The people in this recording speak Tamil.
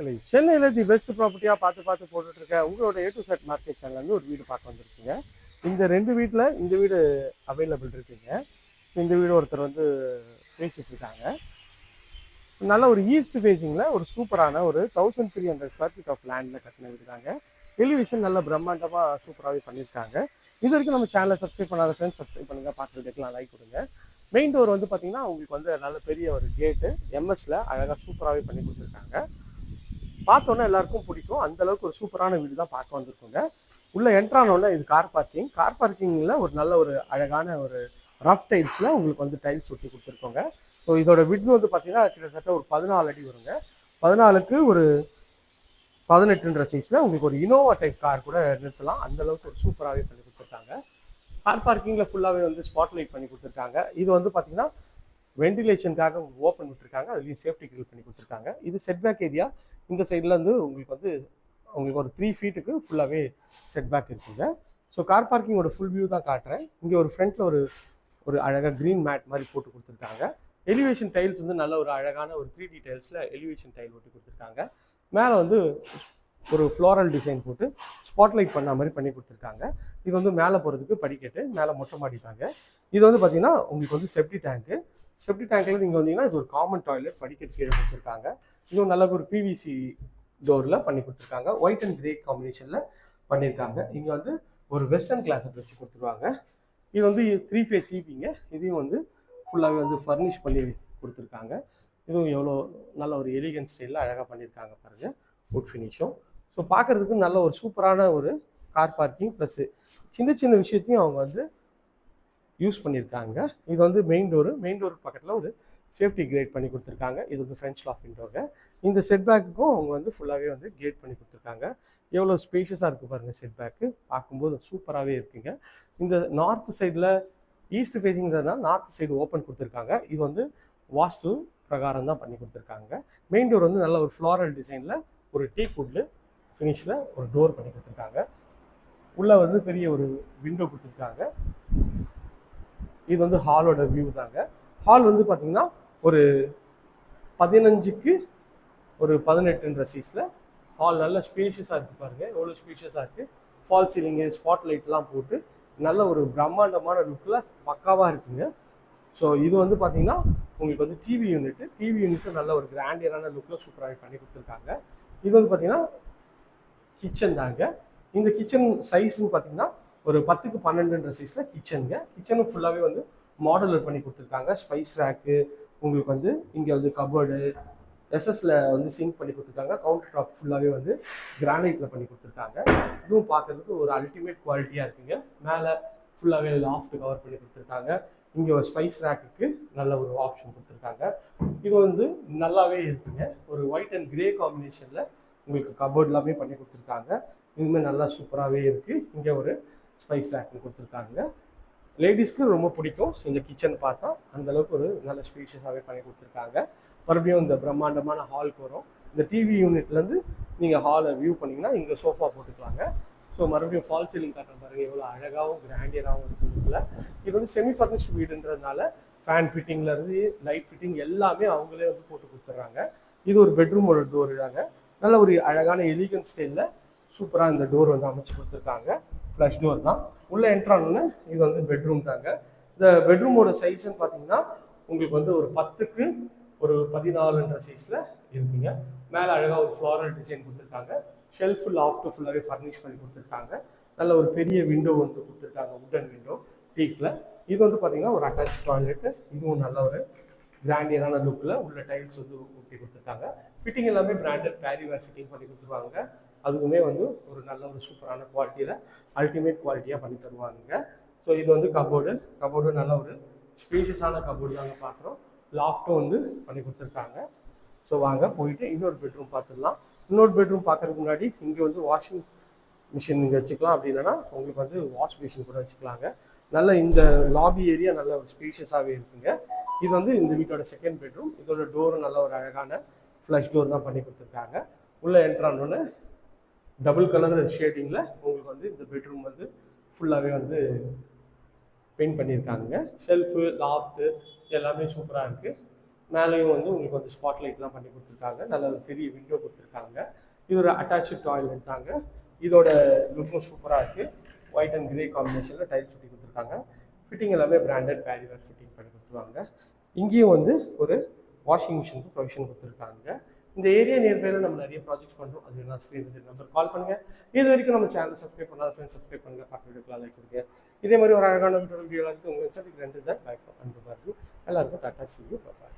இல்லை, சென்னையில் தி பெஸ்ட் ப்ராப்பர்ட்டியாக பார்த்து பார்த்து போட்டுட்ருக்க உங்களோட ஏ டு செட் மார்க்கெட் சேனல்லேருந்து ஒரு வீடு பார்க்க வந்திருக்கீங்க. இந்த ரெண்டு வீட்டில் இந்த வீடு அவைலபிள் இருக்குங்க. இந்த வீடு ஒருத்தர் வந்து பேசிகிட்டு இருக்காங்க. நல்ல ஒரு ஈஸ்ட் ஃபேஸிங்கில் ஒரு சூப்பரான ஒரு thousand three hundred square feet of லேண்டில் கட்டின இருக்காங்க எலிவேஷன் நல்ல பிரம்மாண்டமாக சூப்பராகவே பண்ணியிருக்காங்க. இது வரைக்கும் நம்ம சேனலை சப்ஸ்கிரைப் பண்ணாத ஃப்ரெண்ட்ஸ் சப்ஸ்கிரைப் பண்ணுங்கள் பார்த்து லைக் கொடுங்க. மெயின் டோர் வந்து பார்த்தீங்கன்னா உங்களுக்கு வந்து நல்ல பெரிய ஒரு கேட்டு எம்எஸ்சில் அழகாக சூப்பராகவே பண்ணி கொடுத்துருக்காங்க. பார்த்தோன்னே எல்லாருக்கும் பிடிக்கும். அந்த அளவுக்கு ஒரு சூப்பரான வீடு தான் பார்க்க வந்திருக்கோங்க. உள்ள என்ட்ரானோட இது கார் பார்க்கிங் கார் பார்க்கிங்கில் ஒரு நல்ல ஒரு அழகான ஒரு ரஃப் டைல்ஸில் உங்களுக்கு வந்து டைல்ஸ் ஒட்டி கொடுத்துருக்கோங்க. ஸோ இதோட விட்னு வந்து பார்த்தீங்கன்னா கிட்டத்தட்ட ஒரு பதினாலு அடி வருங்க. பதினாலுக்கு ஒரு பதினெட்டுன்ற சைஸில் உங்களுக்கு ஒரு இனோவா டைப் கார் கூட நிறுத்தலாம். அந்த அளவுக்கு ஒரு சூப்பராகவே பண்ணி கொடுத்துருக்காங்க. கார் பார்க்கிங்கில் ஃபுல்லாகவே வந்து ஸ்பாட் லைட் பண்ணி கொடுத்துருக்காங்க. இது வந்து பார்த்தீங்கன்னா வென்டிலேஷனுக்காக ஓப்பன் விட்டுருக்காங்க. அதுலேயும் சேஃப்டி கிரில் பண்ணி கொடுத்துருக்காங்க. இது செட்பேக் ஏரியா இந்த சைடில் வந்து உங்களுக்கு வந்து உங்களுக்கு ஒரு த்ரீ ஃபீட்டுக்கு ஃபுல்லாகவே செட்பேக் இருக்குங்க. ஸோ கார் பார்க்கிங்கோட ஃபுல் வியூ தான் காட்டுறேன். இங்கே ஒரு ஃப்ரண்ட்டில் ஒரு ஒரு அழகாக க்ரீன் மேட் மாதிரி போட்டு கொடுத்துருக்காங்க. எலிவேஷன் டைல்ஸ் வந்து நல்ல ஒரு அழகான ஒரு த்ரீ டி டைல்ஸில் எலிவேஷன் டைல் ஒட்டி கொடுத்துருக்காங்க. மேலே வந்து ஒரு ஃப்ளோரல் டிசைன் போட்டு ஸ்பாட்லைட் பண்ண மாதிரி பண்ணி கொடுத்துருக்காங்க. இது வந்து மேலே போகிறதுக்கு படிக்கட்டு. மேலே மொட்டை மாடி தாங்க இது வந்து பார்த்திங்கன்னா உங்களுக்கு வந்து செப்டி டேங்க்கு செப்டி டேங்க்ல இங்கே வந்தீங்கன்னா இது ஒரு காமன் டாய்லெட் படிக்கட் கீழே கொடுத்துருக்காங்க. இதுவும் நல்ல ஒரு பிவிசி டோரில் பண்ணி கொடுத்துருக்காங்க. ஒயிட் அண்ட் கிரே காம்பினேஷனில் பண்ணியிருக்காங்க இங்கே வந்து ஒரு வெஸ்டர்ன் கிளாஸட் வச்சு கொடுத்துருவாங்க. இது வந்து த்ரீ ஃபேஸ் ஈபிங்க இதையும் வந்து ஃபுல்லாகவே வந்து ஃபர்னிஷ் பண்ணி கொடுத்துருக்காங்க. இதுவும் எவ்வளோ நல்ல ஒரு எலிகன்ட் ஸ்டைலில் அழகாக பண்ணியிருக்காங்க பாருங்கள் வுட் ஃபினிஷும் ஸோ பார்க்குறதுக்கு நல்ல ஒரு சூப்பரான ஒரு கார் பார்க்கிங் ப்ளஸ் சின்ன சின்ன விஷயத்தையும் அவங்க வந்து யூஸ் பண்ணியிருக்காங்க. இது வந்து மெயின் டோரு மெயின் டோருக்கு பக்கத்தில் ஒரு சேஃப்டி கிரேட் பண்ணி கொடுத்துருக்காங்க. இது வந்து ஃப்ரெஞ்ச் லாஃப் விண்டோங்க இந்த செட் பேக்குக்கும் அவங்க வந்து ஃபுல்லாகவே வந்து கேட் பண்ணி கொடுத்துருக்காங்க. எவ்வளோ ஸ்பேஷியஸாக இருக்குது பாருங்கள் செட் பேக்கு பார்க்கும்போது சூப்பராகவே இருக்குங்க. இந்த நார்த் சைடில் ஈஸ்ட் ஃபேஸிங்கிறதுனால நார்த் சைடு ஓப்பன் கொடுத்துருக்காங்க. இது வந்து வாஸ்து பிரகாரம் தான் பண்ணி கொடுத்துருக்காங்க. மெயின் டோர் வந்து நல்ல ஒரு ஃப்ளாரல் டிசைனில் ஒரு டீ குட்ல ஃபினிஷில் ஒரு டோர் பண்ணி கொடுத்துருக்காங்க. உள்ளே வந்து பெரிய ஒரு விண்டோ கொடுத்துருக்காங்க. இது வந்து ஹாலோட வியூ தாங்க. ஹால் வந்து பார்த்தீங்கன்னா ஒரு பதினஞ்சுக்கு ஒரு பதினெட்டுன்ற சீஸில் ஹால் நல்ல ஸ்பேஷியஸாக இருக்குது பாருங்கள் எவ்வளோ ஸ்பேஷியஸாக இருக்குது ஃபால் சீலிங்கு ஸ்பாட் லைட்லாம் போட்டு நல்ல ஒரு பிரம்மாண்டமான லுக்கில் பக்காவாக இருக்குங்க. ஸோ இது வந்து பார்த்தீங்கன்னா உங்களுக்கு வந்து டிவி யூனிட்டு டிவி யூனிட்டு நல்ல ஒரு கிராண்டியரான லுக்கில் சூப்பராக பண்ணி கொடுத்துருக்காங்க. இது வந்து பார்த்தீங்கன்னா கிச்சன் தாங்க. இந்த கிச்சன் சைஸ்ன்னு பார்த்தீங்கன்னா ஒரு பத்துக்கு பன்னெண்டுன்ற சைஸில் கிச்சனுங்க கிச்சனும் ஃபுல்லாகவே வந்து மாடலர் பண்ணி கொடுத்துருக்காங்க. ஸ்பைஸ் ரேக்கு உங்களுக்கு வந்து இங்கே வந்து கபோர்டு எஸ்எஸ்ல வந்து சிங்க் பண்ணி கொடுத்துருக்காங்க. கவுண்டர் டாப் ஃபுல்லாகவே வந்து கிரானைட்டில் பண்ணி கொடுத்துருக்காங்க. இதுவும் பார்க்கறதுக்கு ஒரு அல்டிமேட் குவாலிட்டியாக இருக்குங்க. மேலே ஃபுல்லாகவே லாஃப்ட் கவர் பண்ணி கொடுத்துருக்காங்க. இங்கே ஒரு ஸ்பைஸ் ரேக்குக்கு நல்ல ஒரு ஆப்ஷன் கொடுத்துருக்காங்க. இது வந்து நல்லாவே இருக்குங்க. ஒரு ஒயிட் அண்ட் கிரே காம்பினேஷனில் உங்களுக்கு கபோர்ட் எல்லாமே பண்ணி கொடுத்துருக்காங்க. இதுவுமே நல்லா சூப்பராகவே இருக்குது இங்கே ஒரு ஸ்பைஸ் ரேக்கு கொடுத்துருக்காங்க. லேடிஸ்க்கு ரொம்ப பிடிக்கும். இந்த கிச்சன் பார்த்தா அந்த அளவுக்கு ஒரு நல்ல ஸ்பீஷியஸாகவே பண்ணி கொடுத்துருக்காங்க. மறுபடியும் இந்த பிரம்மாண்டமான ஹாலுக்கு வரும். இந்த டிவி யூனிட்லேருந்து நீங்கள் ஹாலை வியூ பண்ணிங்கன்னா இங்கே சோஃபா போட்டுக்கலாங்க. ஸோ மறுபடியும் ஃபால் சீலிங் காட்டுற பாருங்க. எவ்வளோ அழகாகவும் கிராண்டியராகவும் இருக்குதுல இது வந்து செமி ஃபர்னிஷ்ட் வீடுன்றதுனால ஃபேன் ஃபிட்டிங்லேருந்து லைட் ஃபிட்டிங் எல்லாமே அவங்களே வந்து போட்டு கொடுத்துட்றாங்க. இது ஒரு பெட்ரூமோட டோர் தாங்க. நல்ல ஒரு அழகான எலிகன் ஸ்டைலில் சூப்பராக இந்த டோர் வந்து அமைச்சு கொடுத்துருக்காங்க. ஃப்ளஷ் டோர் தான். உள்ளே என்ட்ரானோன்னு இது வந்து பெட்ரூம் தாங்க. இந்த பெட்ரூமோட சைஸ்ன்னு பார்த்தீங்கன்னா உங்களுக்கு வந்து ஒரு பத்துக்கு ஒரு பதினாலுன்ற சைஸில் இருக்குங்க. மேலே அழகாக ஒரு ஃப்ளாரல் டிசைன் கொடுத்துருக்காங்க. ஷெல்ஃபு லாஃப்ட்டு ஃபுல்லாகவே ஃபர்னிஷ் பண்ணி கொடுத்துருக்காங்க. நல்ல ஒரு பெரிய விண்டோ வந்து கொடுத்துருக்காங்க உட்டன் விண்டோ டீக்கில் இது வந்து பார்த்தீங்கன்னா ஒரு அட்டாச் டாய்லெட்டு இதுவும் நல்ல ஒரு கிராண்டியரான லுக்கில் உள்ள டைல்ஸ் வந்து ஒட்டி கொடுத்துருக்காங்க. ஃபிட்டிங் எல்லாமே பிராண்டட் பேரிவேர் ஃபிட்டிங் பண்ணி கொடுத்துருவாங்க. அதுக்குமே வந்து ஒரு நல்ல ஒரு சூப்பரான குவாலிட்டியில் அல்டிமேட் குவாலிட்டியாக பண்ணி தருவாங்க. ஸோ இது வந்து கபோர்டு கபோர்டு நல்ல ஒரு ஸ்பீஷியஸான கபோர்டு தாங்க பார்க்குறோம் லாஃப்ட்டும் வந்து பண்ணி கொடுத்துருக்காங்க. ஸோ வாங்க போயிட்டு இன்னொரு பெட்ரூம் பார்த்துடலாம் இன்னொரு பெட்ரூம் பார்க்குறதுக்கு முன்னாடி இங்கே வந்து வாஷிங் மிஷின் இங்கே வச்சுக்கலாம். அப்படி இல்லைன்னா உங்களுக்கு வந்து வாஷ் மிஷின் கூட வச்சுக்கலாங்க. நல்ல இந்த லாபி ஏரியா நல்ல ஒரு ஸ்பீஷியஸாகவே இருக்குங்க. இது வந்து இந்த வீட்டோட செகண்ட் பெட்ரூம் இதோட டோரும் நல்ல ஒரு அழகான ஃப்ளஷ் டோர் தான் பண்ணி கொடுத்துருக்காங்க. உள்ளே என்ட்ரானோன்னு டபுள் கலர் ஷேடிங்கில் உங்களுக்கு வந்து இந்த பெட்ரூம் வந்து ஃபுல்லாகவே வந்து பெயிண்ட் பண்ணியிருக்காங்க. ஷெல்ஃபு லாஃப்ட்டு எல்லாமே சூப்பராக இருக்குது மேலேயும் வந்து உங்களுக்கு வந்து ஸ்பாட் லைட்லாம் பண்ணி கொடுத்துருக்காங்க. நல்ல ஒரு பெரிய விண்டோ கொடுத்துருக்காங்க. இது ஒரு அட்டாச்சு டாய்லெட் தாங்க. இதோட லுக்கும் சூப்பராக இருக்குது ஒயிட் அண்ட் கிரே காம்பினேஷனில் டைல்ஸ் ஒட்டி கொடுத்துருக்காங்க. ஃபிட்டிங் எல்லாமே பிராண்டட் பேரிவேர் ஃபிட்டிங் பண்ணி கொடுத்துருவாங்க. இங்கேயும் வந்து ஒரு வாஷிங் மிஷினுக்கு ப்ரொவிஷன் கொடுத்துருக்காங்க. இந்த ஏரியா நியர்பையில் நம்ம நிறைய ப்ராஜெக்ட் பண்ணுறோம் அது என்ன ஸ்க்ரீன் நம்பர் கால் பண்ணுங்கள் இது வரைக்கும் நம்ம சேனல் சப்ஸ்கிரைப் பண்ணாத ஃப்ரெண்ட்ஸ் சப்ஸ்கிரைப் பண்ணுங்கள் பார்க்க வீடியோக்கெலாம் லைக் கொடுங்க. இதே மாதிரி ஒரு அழகான வீடியோ வீடியோ எல்லாத்துக்கும் உங்களுக்கு சந்திக்கு ரெண்டு தான் லைக் அன்பு பாருங்கள் எல்லாருக்கும் டாட்டா சிவியூ பாய்